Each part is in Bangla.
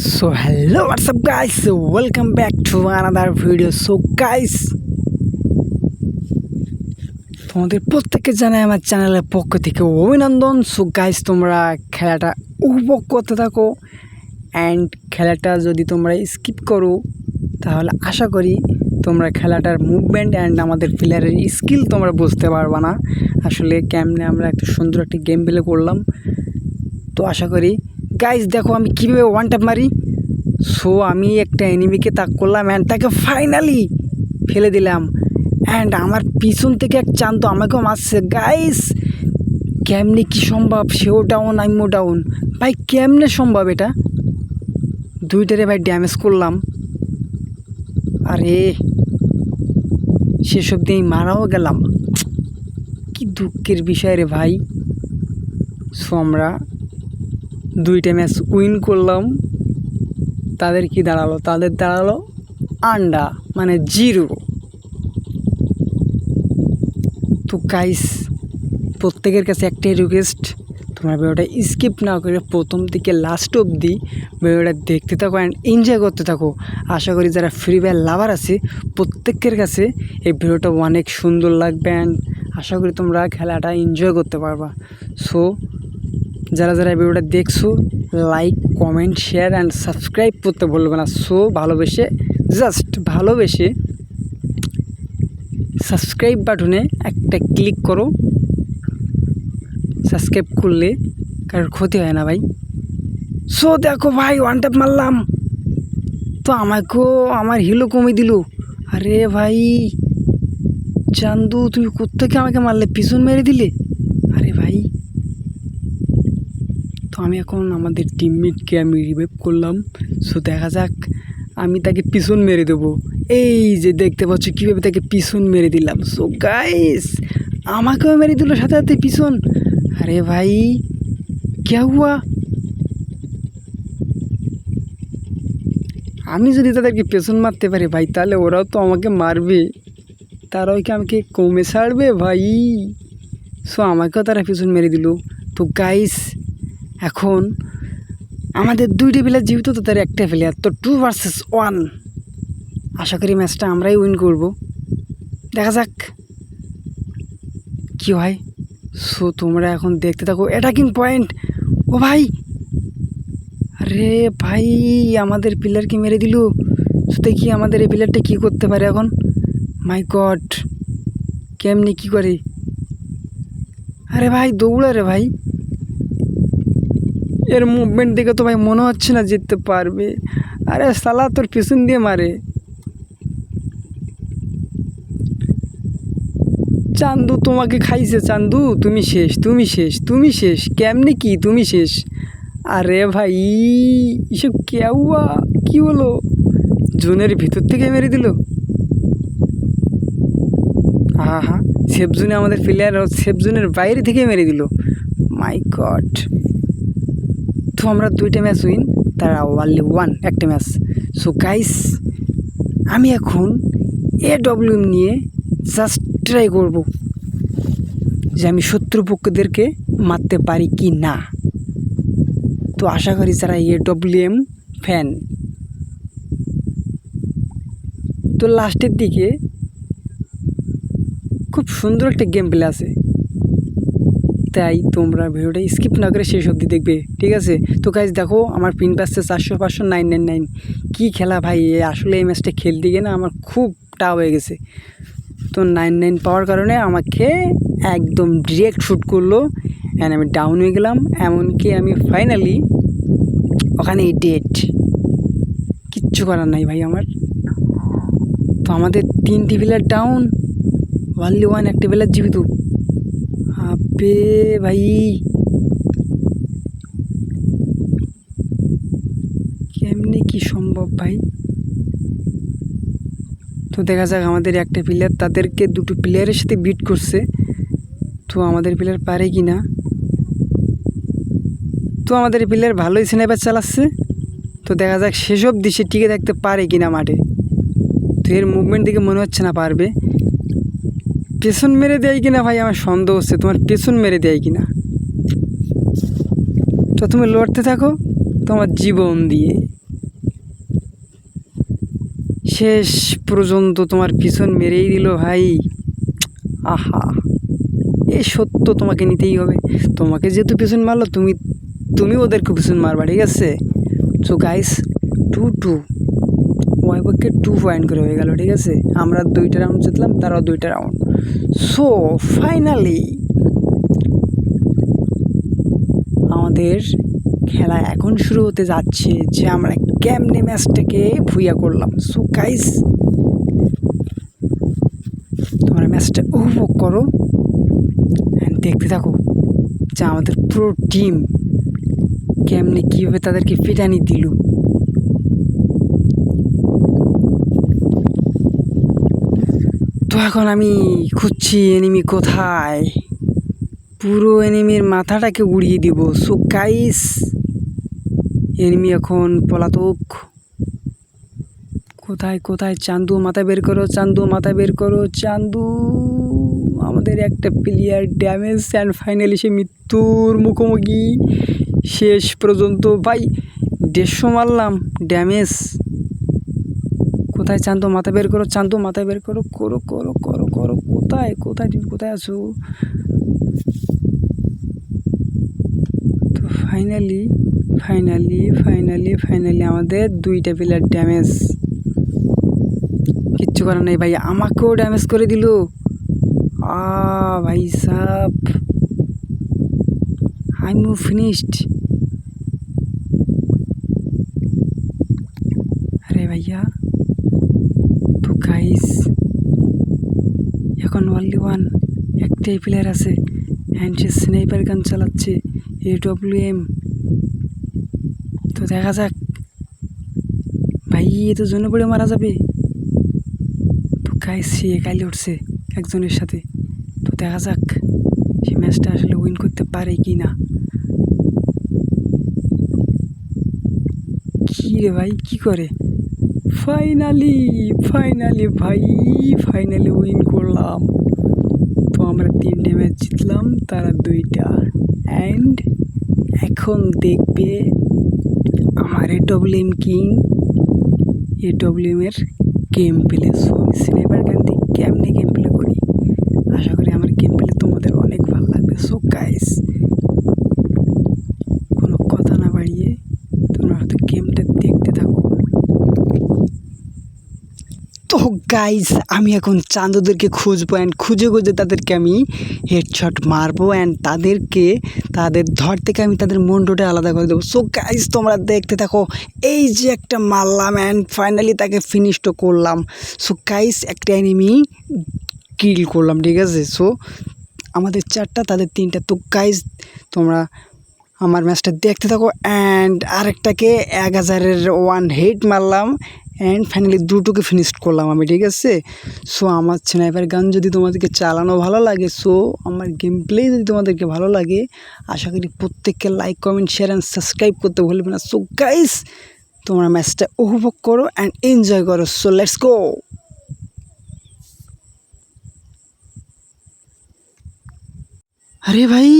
So hello what's guys welcome back to another video. So, guys, তোমাদের প্রত্যেককে জানাই আমার চ্যানেলের পক্ষ থেকে অভিনন্দন। সো গাইস তোমরা খেলাটা উপভোগ করতে থাকো। অ্যান্ড খেলাটা যদি তোমরা স্কিপ করো, তাহলে আশা করি তোমরা খেলাটার মুভমেন্ট অ্যান্ড আমাদের প্লেয়ারের স্কিল তোমরা বুঝতে পারবা না। আসলে কেমনে আমরা একটা সুন্দর একটি গেম প্লে করলাম। তো, আশা করি গাইজ দেখো আমি কীভাবে ওয়ান ট্যাপ মারি? সো আমি একটা এনিমিকে তাক করলাম অ্যান্ড তাকে ফাইনালি ফেলে দিলাম। অ্যান্ড আমার পিছন থেকে এক চান তো আমাকেও মারছে। গাইস কেমনে কি সম্ভব? সেও ডাউন আমিও ডাউন ভাই, কেমনে সম্ভব এটা? দুইটারে ভাই ড্যামেজ করলাম। আরে, সেসব দিয়ে মারাও গেলাম। কি দুঃখের বিষয় রে ভাই। সো আমরা দুইটা ম্যাচ উইন করলাম। তাদের কি দাঁড়াল? তাদের দাঁড়াল আন্ডা মানে জিরো। তো গাইস প্রত্যেকের কাছে একটাই রিকোয়েস্ট তোমরা ভিডিওটা স্কিপ না করে প্রথম থেকে লাস্ট অবধি ভিডিওটা দেখতে থাকো অ্যান্ড এনজয় করতে থাকো। আশা করি যারা ফ্রি ফায়ার লাভার আছে, প্রত্যেকের কাছে এই ভিডিওটা অনেক সুন্দর লাগবে অ্যান্ড আশা করি তোমরা খেলাটা এনজয় করতে পারবা। সো যারা যারা ভিডিওটা দেখছ like comment share and subscribe করতে বলবে না। সো ভালোবেসে জাস্ট ভালোবেসে সাবস্ক্রাইব বাটনে একটা ক্লিক করো। সাবস্ক্রাইব করলে কারোর ক্ষতি হয় না ভাই। সো দেখো ভাই ওয়ান ট্যাপ মারলাম। তো আমাকেও, আমার হিলো কমে দিল। আরে ভাই, চান্দু, তুমি কোত্থেকে আমাকে মারলে? পিছন মেরে দিলে আরে ভাই তো আমি এখন আমাদের টিমমেটকে আমি রিভাইভ করলাম। সো দেখা যাক, আমি তাকে পিছন মেরে দেবো। এই যে দেখতে পাচ্ছ, কীভাবে তাকে পিছন মেরে দিলাম। সো গাইস আমাকেও মেরে দিল সাথে সাথে পিছন। আরে ভাই, কে হুয়া? আমি যদি তাদেরকে পেছন মারতে পারি ভাই, তাহলে ওরাও তো আমাকে মারবে। তারাও কি আমাকে কমে ছাড়বে ভাই? সো আমাকেও তারা পিছন মেরে দিল। তো গাইস এখন আমাদের দুইটি প্লেয়ার যেহেতু তো তার একটা প্লেয়ার তো টু ভার্সেস ওয়ান আশা করি ম্যাচটা আমরাই উইন করব। দেখা যাক কি হয়। সো, তোমরা এখন দেখতে থাকো। অ্যাটাকিং পয়েন্ট ও ভাই! আরে ভাই, আমাদের প্লেয়ারকে মেরে দিল। তো দেখি আমাদের এই প্লেয়ারটা কী করতে পারে এখন। মাই গড কেমনি কী করে? আরে ভাই, দৌড়া রে ভাই। এর মুভমেন্ট দেখে তো ভাই মনে হচ্ছে না জিততে পারবে। আরে সালা তোর পিছন দিয়ে মারে। চান্দু তোমাকে খাইছে, চান্দু। তুমি শেষ তুমি শেষ তুমি শেষ। কেমনে কি? তুমি শেষ। আরে ভাই, এসব কেউয়া কি হলো? জোনের ভিতর থেকে মেরে দিল। হা হা সেফ আমাদের প্লেয়ার সেফ জোনের বাইরে থেকে মেরে দিল। মাই গড তো আমরা দুইটা ম্যাচ উইন তারা ওয়ানলি ওয়ান একটা ম্যাচ সো গাইস আমি এখন এ ডব্লিউ নিয়ে জাস্ট ট্রাই করব যে আমি শত্রুপক্ষদেরকে মারতে পারি কি না। তো আশা করি যারা এ ডব্লিউ এম ফ্যান তো লাস্টের দিকে খুব সুন্দর একটা গেম প্লে আছে। তাই তোমরা ভিডিওটা স্কিপ না করে শেষ অবধি দেখবে, ঠিক আছে? তো গাইজ দেখো আমার পিন পাচ্ছে চারশো পাঁচশো নাইন নাইন নাইন কী খেলা ভাই আসলে এই ম্যাচটা খেলতে গিয়ে না আমার খুব টাও হয়ে গেছে। তো নাইন নাইন পাওয়ার কারণে আমাকে একদম ডিরেক্ট শ্যুট করল অ্যান্ড আমি ডাউন হয়ে গেলাম। এমনকি আমি ফাইনালি ওখানে ডেট কিচ্ছু করার নাই ভাই আমার। তো আমাদের তিনটি প্লেয়ার ডাউন ওয়ানলি ওয়ান একটা প্লেয়ার জীবিত। আবে ভাই কেমনি কি সম্ভব ভাই? তো দেখা যাক আমাদের একটা প্লেয়ার তাদেরকে দুটো প্লেয়ারের সাথে বিট করছে। তো আমাদের প্লেয়ার পারে কি না? তো আমাদের প্লেয়ার ভালোই স্নাইপার চালাচ্ছে। তো দেখা যাক সেসব দিশে টিকে থাকতে পারে কি না মাঠে। তো এর মুভমেন্ট দেখে মনে হচ্ছে না পারবে। পেছন মেরে দেয় কিনা ভাই আমার সন্দেহ হচ্ছে, তোমার পেছন মেরে দেয় কিনা? তো তুমি লড়তে থাকো, তোমার জীবন দিয়ে। শেষ পর্যন্ত তোমার পিছন মেরেই দিল ভাই। আহা, এ সত্য তোমাকে নিতেই হবে। তোমাকে যেহেতু পিছন মারলো, তুমি তুমি ওদেরকে পিছন মারবা, ঠিক আছে? সো গাইস টু টু ওয়াই পক্ষে টু পয়েন্ট করে হয়ে গেল, ঠিক আছে? আমরা দুইটা রাউন্ড জিতলাম, তারাও দুইটা রাউন্ড সো ফাইনালি আমাদের খেলা এখন শুরু হতে যাচ্ছে, যে আমরা কেমনে ম্যাচটাকে ভুইয়া করলাম। সো গাইস তোমরা ম্যাচটা উপভোগ করো দেখতে থাকো যে আমাদের পুরো টিম কেমনে কীভাবে তাদেরকে ফিটানি দিল। এখন আমি খুঁজছি এনিমি কোথায়। পুরো এনিমির মাথাটাকে উড়িয়ে দিব। সো গাইস এনিমি এখন পলাতক। কোথায় কোথায়? চান্দু, মাথা বের করো, চান্দু, মাথা বের করো, চান্দু। আমাদের একটা প্লেয়ার ড্যামেজ অ্যান্ড ফাইনালি সে মৃত্যুর মুখোমুখি। শেষ পর্যন্ত, ভাই, দেড়শো মারলাম ড্যামেজ কোথায় চান্দু মাথা বের করো, চান্দু মাথা বের করো করো করো করো করো, কোথায় কোথায় তুমি কোথায় আছো? তো ফাইনালি ফাইনালি ফাইনালি ফাইনালি আমাদের দুইটা প্লেয়ার ড্যামেজ কিচ্ছু করার নেই ভাই, আমাকেও ড্যামেজ করে দিল। আ ভাই সাপ আই মু ফিনিশড আরে ভাইয়া। গাইস এখন অনলি ওয়ান একটাই প্লেয়ার আছে। অ্যান্ড সে স্নাইপার গান চালাচ্ছে এ ডব্লিউ এম তো দেখা যাক। ভাই, এ তো জন্য পড়ে মারা যাবে। তো গাইস সে একালি উঠছে একজনের সাথে। তো দেখা যাক সে ম্যাচটা আসলে উইন করতে পারে কি না কি রে ভাই, কী করে? ফাইনালি ফাইনালি ভাই ফাইনালি উইন করলাম। তো আমরা তিনটে ম্যাচ জিতলাম, তারা দুইটা। অ্যান্ড এখন দেখবে আমার A W king A W game play so আমি গান দিয়ে কেমনি গেম প্লে করি? আশা করি আমার গেম প্লে তোমাদের অনেক ভালো লাগবে। সো গাইস কোনো কথা না বাড়িয়ে তোমরা হয়তো গেমটা দেখতে থাকো তো গাইস আমি এখন চান্দুদেরকে খুঁজবো অ্যান্ড খুঁজে খুঁজে তাদেরকে আমি হেডশট মারবো অ্যান্ড তাদেরকে তাদের ধর থেকে আমি তাদের মন্ডটা আলাদা করে দেবো। সো গাইস তোমরা দেখতে থাকো, এই যে একটা মারলাম অ্যান্ড ফাইনালি তাকে ফিনিশও করলাম। সো গাইস একটা এনিমি কিল করলাম, ঠিক আছে? সো আমাদের চারটা, তাদের তিনটা। তো গাইস তোমরা আমার ম্যাচটা দেখতে থাকো অ্যান্ড আরেকটাকে এক হাজারের ওয়ান হেড মারলাম অ্যান্ড ফাইনালি দুটোকে ফিনিশ করলাম আমি, ঠিক আছে? সো আমার স্নাইপার গান যদি তোমাদেরকে চালানো ভালো লাগে সো আমার গেম প্লে যদি তোমাদেরকে ভালো লাগে, আশা করি প্রত্যেককে like comment share and subscribe করতে ভুলবে না। সো গাইস তোমরা ম্যাচটা উপভোগ করো অ্যান্ড এনজয় করো। সো লেটস গো আরে ভাই,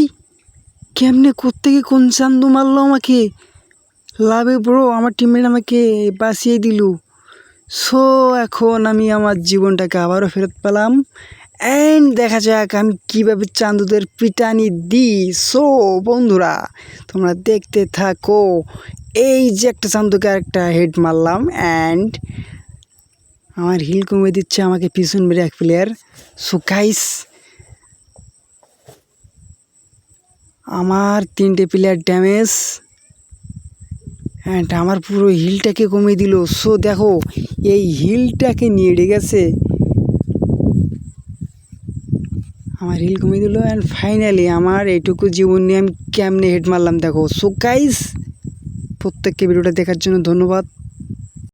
কেমনে, কোত্থেকে কোন চান্দু মারলো আমাকে? লাভে ব্রো আমার টিমমেট আমাকে বাঁচিয়ে দিল। সো এখন আমি আমার জীবনটাকে আবারও ফেরত পেলাম। অ্যান্ড দেখা যাক আমি কীভাবে চান্দুদের পিটানি দিই। সো বন্ধুরা, তোমরা দেখতে থাকো। এই যে একটা চান্দুকে একটা হেড মারলাম অ্যান্ড আমার হিল কমে দিচ্ছে আমাকে পিছন মেরে এক প্লেয়ার সো গাইস আমার তিনটে প্লেয়ার ড্যামেজ অ্যান্ড আমার পুরো হিলটাকে কমিয়ে দিল। সো দেখো, এই হিলটাকে নিয়ে গেছে। আমার হিল কমিয়ে দিল অ্যান্ড ফাইনালি আমার এইটুকু জীবন নিয়ে আমি কেমনে হেড মারলাম দেখো। সো গাইস প্রত্যেককে ভিডিওটা দেখার জন্য ধন্যবাদ।